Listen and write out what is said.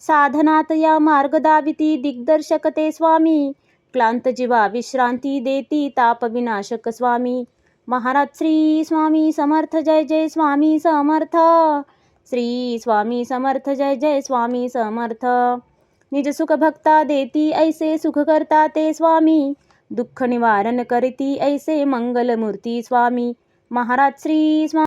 साधनात या मार्ग दाविती दिग्दर्शक ते स्वामी. क्लांत जीवा विश्रांती देती ताप विनाशक स्वामी. महाराज श्री स्वामी समर्थ जय जय स्वामी समर्थ. श्री स्वामी समर्थ जय जय स्वामी समर्थ. निज सुख भक्ता देती ऐसे सुख करता ते स्वामी. दुःख निवारण करती ऐसे मंगलमूर्ती स्वामी. महाराज श्री स्वामी